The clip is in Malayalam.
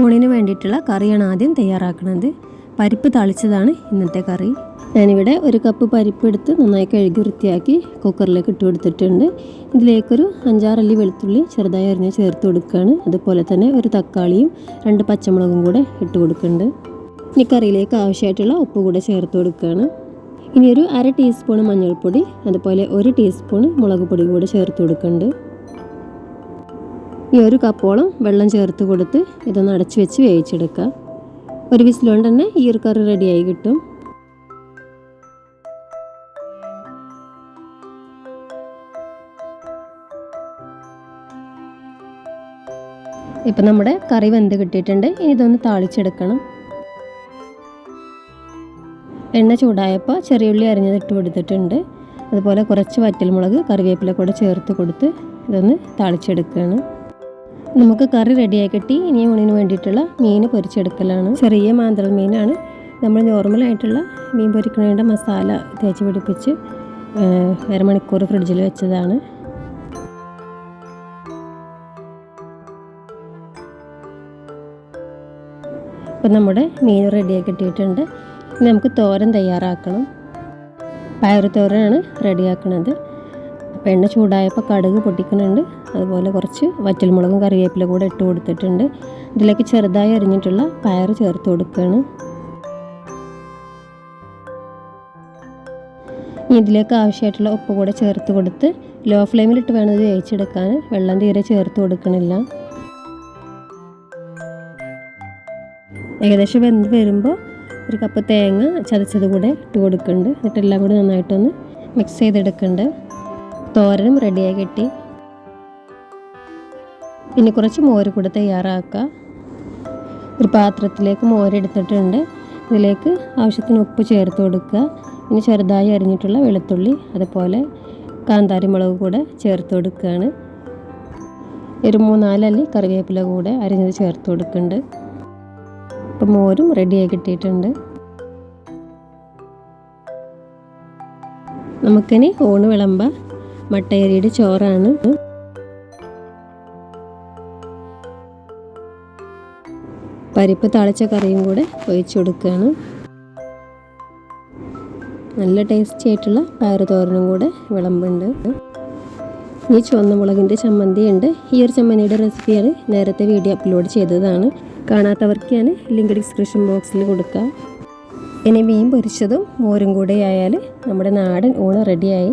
ഊണിന് വേണ്ടിയിട്ടുള്ള കറിയാണ് ആദ്യം തയ്യാറാക്കുന്നത്. പരിപ്പ് തളിച്ചതാണ് ഇന്നത്തെ കറി. ഞാനിവിടെ ഒരു കപ്പ് പരിപ്പ് എടുത്ത് നന്നായി കഴുകി വൃത്തിയാക്കി കുക്കറിലേക്ക് ഇട്ട് കൊടുത്തിട്ടുണ്ട്. ഇതിലേക്കൊരു അഞ്ചാറല്ലി വെളുത്തുള്ളി ചെറുതായി അരിഞ്ഞ് ചേർത്ത് കൊടുക്കുകയാണ്. അതുപോലെ തന്നെ ഒരു തക്കാളിയും രണ്ട് പച്ചമുളകും കൂടെ ഇട്ട് കൊടുക്കുന്നുണ്ട്. ഇനി കറിയിലേക്ക് ആവശ്യമായിട്ടുള്ള ഉപ്പ് കൂടെ ചേർത്ത് കൊടുക്കുകയാണ്. ഇനി ഒരു അര ടീസ്പൂൺ മഞ്ഞൾപ്പൊടി അതുപോലെ ഒരു ടീസ്പൂൺ മുളക് പൊടി കൂടെ ചേർത്ത് കൊടുക്കുന്നുണ്ട്. ഈ ഒരു കപ്പോളം വെള്ളം ചേർത്ത് കൊടുത്ത് ഇതൊന്ന് അടച്ച് വെച്ച് വേവിച്ചെടുക്കുക. ഒരു വിസിലുകൊണ്ട് തന്നെ ഈ ഒരു കറി റെഡിയായി കിട്ടും. ഇപ്പം നമ്മുടെ കറി വെന്ത് കിട്ടിയിട്ടുണ്ട്. ഇനി ഇതൊന്ന് താളിച്ചെടുക്കണം. എണ്ണ ചൂടായപ്പോൾ ചെറിയുള്ളി അരിഞ്ഞത് ഇട്ട് കൊടുത്തിട്ടുണ്ട്. അതുപോലെ കുറച്ച് വറ്റൽമുളക് കറിവേപ്പില കൂടെ ചേർത്ത് കൊടുത്ത് ഇതൊന്ന് താളിച്ചെടുക്കുകയാണ്. നമുക്ക് കറി റെഡിയായി കിട്ടി. ഇനി ഊണിന് വേണ്ടിയിട്ടുള്ള മീൻ പൊരിച്ചെടുക്കലാണ്. ചെറിയ മാന്തൾ മീനാണ്. നമ്മൾ നോർമലായിട്ടുള്ള മീൻ പൊരിക്കുന്നതിന്റെ മസാല തേച്ച് പിടിപ്പിച്ച് അരമണിക്കൂർ ഫ്രിഡ്ജിൽ വെച്ചതാണ്. ഇപ്പം നമ്മുടെ മീൻ റെഡിയായി കിട്ടിയിട്ടുണ്ട്. ഇനി നമുക്ക് തോരൻ തയ്യാറാക്കണം. പയർ തോരനാണ് റെഡിയാക്കണത് അപ്പോൾ എണ്ണ ചൂടായപ്പോൾ കടുക് പൊട്ടിക്കുന്നുണ്ട്. അതുപോലെ കുറച്ച് വറ്റൽമുളകും കറിവേപ്പില കൂടെ ഇട്ട് കൊടുത്തിട്ടുണ്ട്. ഇതിലേക്ക് ചെറുതായി അരിഞ്ഞിട്ടുള്ള പയർ ചേർത്ത് കൊടുക്കുകയാണ്. ഇതിലേക്ക് ആവശ്യമായിട്ടുള്ള ഉപ്പ് കൂടെ ചേർത്ത് കൊടുത്ത് ലോ ഫ്ലെയിമിലിട്ട് വേണം ഇത് വേവിച്ചെടുക്കാൻ. വെള്ളം തീരെ ചേർത്ത് കൊടുക്കണില്ല. ഏകദേശം വെന്ത് വരുമ്പോൾ ഒരു കപ്പ് തേങ്ങ ചതച്ചത് കൂടെ ഇട്ട് കൊടുക്കുന്നുണ്ട്. എന്നിട്ടെല്ലാം കൂടി നന്നായിട്ടൊന്ന് മിക്സ് ചെയ്തെടുക്കുന്നുണ്ട്. തോരനും റെഡിയായി കിട്ടി. പിന്നെ കുറച്ച് മോര് കൂടെ തയ്യാറാക്കുക. ഒരു പാത്രത്തിലേക്ക് മോരെടുത്തിട്ടുണ്ട് ഇതിലേക്ക് ആവശ്യത്തിന് ഉപ്പ് ചേർത്ത് കൊടുക്കുക. ഇനി ചെറുതായി അരിഞ്ഞിട്ടുള്ള വെളുത്തുള്ളി അതുപോലെ കാന്താരി മുളക് കൂടെ ചേർത്ത് കൊടുക്കുകയാണ്. ഒരു മൂന്നാലല്ലി കറിവേപ്പില കൂടെ അരിഞ്ഞത് ചേർത്ത് കൊടുക്കുന്നുണ്ട്. അപ്പം മോരും റെഡിയായി കിട്ടിയിട്ടുണ്ട്. നമുക്കിനി ഊണ് വിളമ്പ. മട്ടയരിയുടെ ചോറാണ്. പരിപ്പ് തളിച്ച കറിയും കൂടെ ഒഴിച്ചു കൊടുക്കുകയാണ്. നല്ല ടേസ്റ്റി ആയിട്ടുള്ള പയറു തോരനും കൂടെ വിളമ്പുണ്ട്. ഈ ചുവന്ന മുളകിന്റെ ചമ്മന്തി ഉണ്ട് ഈ ഒരു ചമ്മന്തിയുടെ റെസിപ്പിയാണ് നേരത്തെ വീഡിയോ അപ്ലോഡ് ചെയ്തതാണ്. കാണാത്തവർക്ക് ഞാൻ ലിങ്ക് ഡിസ്ക്രിപ്ഷൻ ബോക്സിൽ കൊടുക്കാം. ഇനി മീൻ പൊരിച്ചതും മോരും കൂടെ ആയാൽ നമ്മുടെ നാടൻ ഊണ് റെഡിയായി